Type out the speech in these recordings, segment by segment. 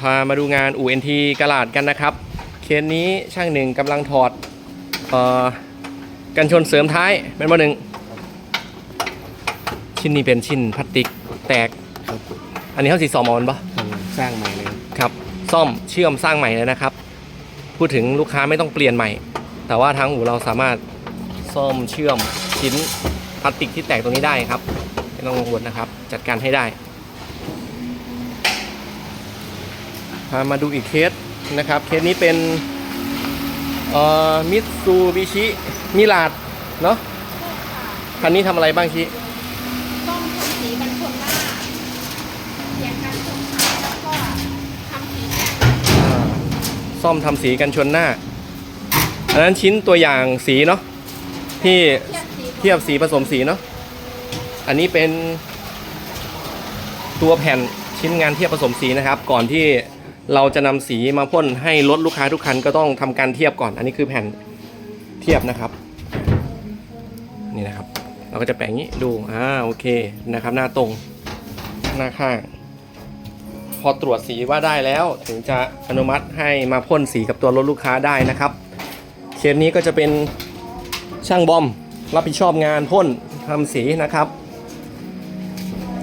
พามาดูงานอู่เอ็นทีกระลาดกันนะครับ เคสนี้ช่างหนึ่งกำลังถอดเอ่อกันชนเสริมท้ายเป็นมาหนึ่ง ชิ้นนี้เป็นชิ้นพลาสติกแตก ครับอันนี้เขาสีสอมอนปะทำสร้างใหม่เลยครับ ซ่อมเชื่อมสร้างใหม่เลยนะครับ พูดถึงลูกค้าไม่ต้องเปลี่ยนใหม่ แต่ว่าทางอู่เราสามารถซ่อมเชื่อมชิ้นพลาสติกที่แตกตรงนี้ได้ครับ ไม่ต้องกังวลนะครับ จัดการให้ได้ามาดูอีกเคสนะครับ เคสนี้เป็นเอ่อมิตซูบิชิมิลาดเนาะคันนี้ทำอะไรบ้างชิต้องทำสีกันชนหน้าเปลี่ยนกันชนท้ายแล้วก็ทำสีแก้มอ่าซ่อมทำสีกันชนหน้า อันนั้นชิ้นตัวอย่างสีเนาะที่เทียบสีเทียบสีผสมสีเนาะอันนี้เป็นตัวแผ่นชิ้นงานเทียบผสมสีนะครับ ก่อนที่ เราจะนำสีมาพ่นให้รถลูกค้าทุกคันก็ต้องทำการเทียบก่อน อันนี้คือแผ่นเทียบนะครับ นี่นะครับ เราก็จะแปะงนี้ดูอ่าโอเคนะครับ หน้าตรงหน้าข้าง พอตรวจสีว่าได้แล้วถึงจะอนุมัติให้มาพ่นสีกับตัวรถลูกค้าได้นะครับเคสนี้ก็จะเป็นช่างบอมรับผิดชอบงานพ่นทำสีนะครับ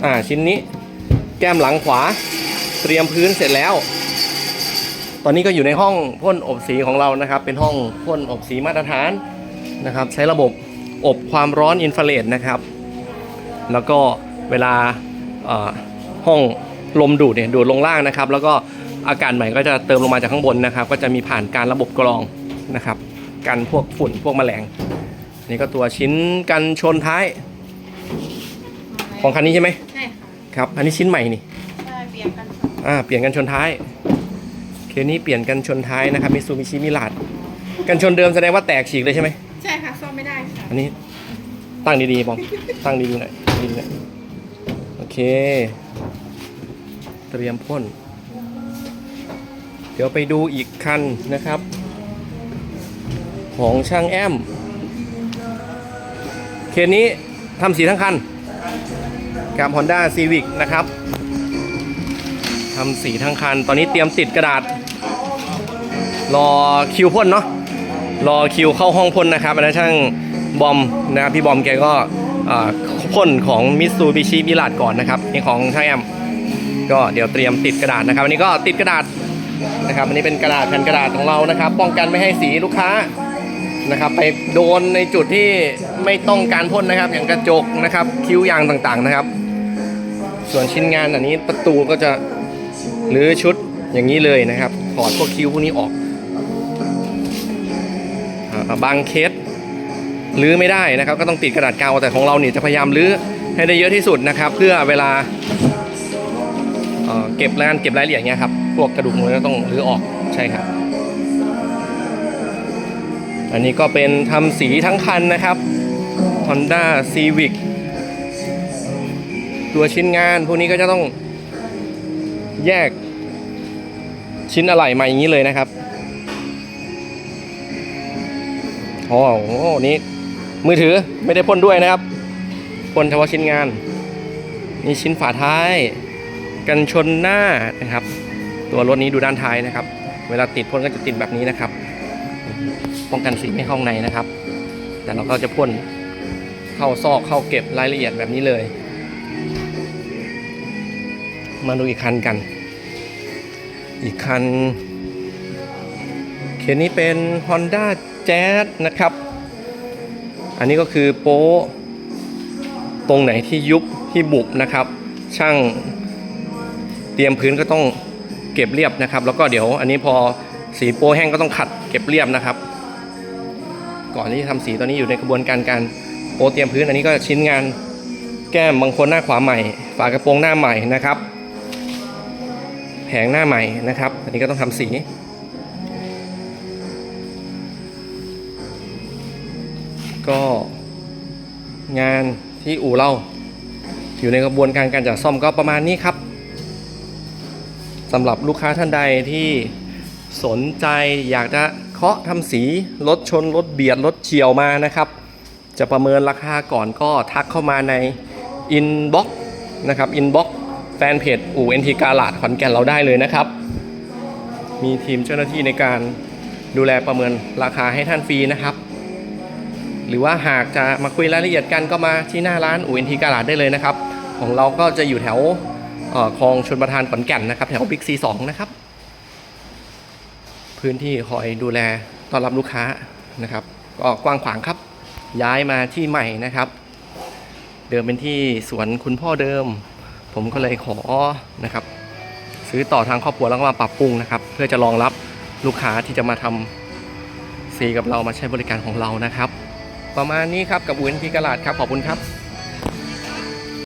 อ่าชิ้นนี้แก้มหลังขวาเตรียมพื้นเสร็จแล้ว ตอนนี้ก็อยู่ในห้องพ่นอบสีของเรานะครับ เป็นห้องพ่นอบสีมาตรฐานนะครับ ใช้ระบบอบความร้อนอินฟราเรดนะครับ แล้วก็เวลาเอ่อห้องลมดูดเนี่ยดูดลงล่างนะครับ แล้วก็อากาศใหม่ก็จะเติมลงมาจากข้างบนนะครับ ก็จะมีผ่านการระบบกรองนะครับ กันพวกฝุ่นพวกแมลงนี่ก็ตัวชิ้นกันชนท้าย ของคันนี้ใช่ไหมใช่ค่ะครับ อันนี้ชิ้นใหม่นี่ใช่เปลี่ยนกันชนอ่าเปลี่ยนกันชนท้าย เคสนี้เปลี่ยนกันชนท้ายนะครับมิซูบิชิมิลาดกันชนเดิมแสดงว่าแตกฉีกเลยใช่ไหมใช่ค่ะซ่อมไม่ได้ค่ะอันนี้ตั้งดีๆบอมตั้งดีๆหน่อยดีๆหน่อยโอเค เตรียมพ่น เดี๋ยวไปดูอีกคันนะครับ ของช่างแอมเคสนี้ทำสีทั้งคันกับ Honda Civic นะครับทำสีทั้งคัน ตอนนี้เตรียมติดกระดาษ รอคิวพ่นเนาะรอคิวเข้าห้องพ่นนะครับอันนั้นช่างบอมนะครับพี่บอมแกก็อ่าพ่นของมิตซูบิชิบิลาดก่อนนะครับนี่ของช่างแอมก็เดี๋ยวเตรียมติดกระดาษนะครับอันนี้ก็ติดกระดาษนะครับอันนี้เป็นกระดาษแผ่นกระดาษของเรานะครับ ป้องกันไม่ให้สีลูกค้านะครับ ไปโดนในจุดที่ไม่ต้องการพ่นนะครับ อย่างกระจกนะครับคิ้วยางต่างๆนะครับ ส่วนชิ้นงานอันนี้ประตูก็จะหรือชุดอย่างนี้เลยนะครับถอดพวกคิ้วพวกนี้ออก บางเคสลื้อไม่ได้นะครับ ก็ต้องติดกระดาษกาวแต่ของเราเนี่ยจะพยายามลื้อให้ได้เยอะที่สุดนะครับ เพื่อเวลาเก็บงานเก็บรายละเอียดเงี้ยครับพวกกระดูกมันก็ต้องลื้อออกใช่ครับ อันนี้ก็เป็นทำสีทั้งคันนะครับ Honda Civic ตัวชิ้นงานพวกนี้ก็จะต้องแยกชิ้นอะไหล่มาอย่างนี้เลยนะครับ โอ้โหนี่มือถือไม่ได้พ่นด้วยนะครับพ่นเฉพาะชิ้นงาน นี่ชิ้นฝาท้าย กันชนหน้านะครับ ตัวรถนี้ดูด้านท้ายนะครับ เวลาติดพ่นก็จะติดแบบนี้นะครับ ป้องกันสีไม่เข้าข้างในนะครับ แต่เราก็จะพ่นเข้าซอกเข้าเก็บรายละเอียดแบบนี้เลย มาดูอีกคันกัน อีกคัน เคสนี้เป็น Honda Jazz นะครับ อันนี้ก็คือโป๊ะตรงไหนที่ยุบที่บุบนะครับ ช่างเตรียมพื้นก็ต้องเก็บเรียบนะครับ แล้วก็เดี๋ยวอันนี้พอสีโป๊แห้งก็ต้องขัดเก็บเรียบนะครับ ก่อนที่จะทำสีตอนนี้อยู่ในกระบวนการการโป๊เตรียมพื้นอันนี้ก็ชิ้นงานแก้มบางคนหน้าขวาใหม่ ฝากระโปรงหน้าใหม่นะครับ แผงหน้าใหม่นะครับ อันนี้ก็ต้องทำสี ก็งานที่อู่เรา อยู่ในกระบวนการการจัดซ่อมก็ประมาณนี้ครับสำหรับลูกค้าท่านใดที่สนใจอยากจะเคาะทำสีรถชนรถเบียดรถเฉียวมานะครับ จะประเมินราคาก่อนก็ทักเข้ามาในอินบ็อกนะครับอินบ็อกแฟนเพจอู่เอ็นทีกาลาดขอนแก่นเราได้เลยนะครับ มีทีมเจ้าหน้าที่ในการดูแลประเมินราคาให้ท่านฟรีนะครับ รือว่าหากจะมาคุยรายละเอียดกันก็มาที่หน้าร้านอูเอ็นทีกาลาดได้เลยนะครับ ของเราก็จะอยู่แถวคลองชนประทานขอนแก่นนะครับ แถวบิ๊กซีสองนะครับ พื้นที่คอยดูแลต้อนรับลูกค้านะครับก็กว้างขวางครับ ย้ายมาที่ใหม่นะครับ เดิมเป็นที่สวนคุณพ่อเดิม ผมก็เลยขอนะครับ ซื้อต่อทางครอบครัวแล้วก็มาปรับปรุงนะครับ เพื่อจะรองรับลูกค้าที่จะมาทำซีกับเรามาใช้บริการของเรานะครับ ประมาณนี้ครับกับอุนพีกระลาดครับขอบคุณครับ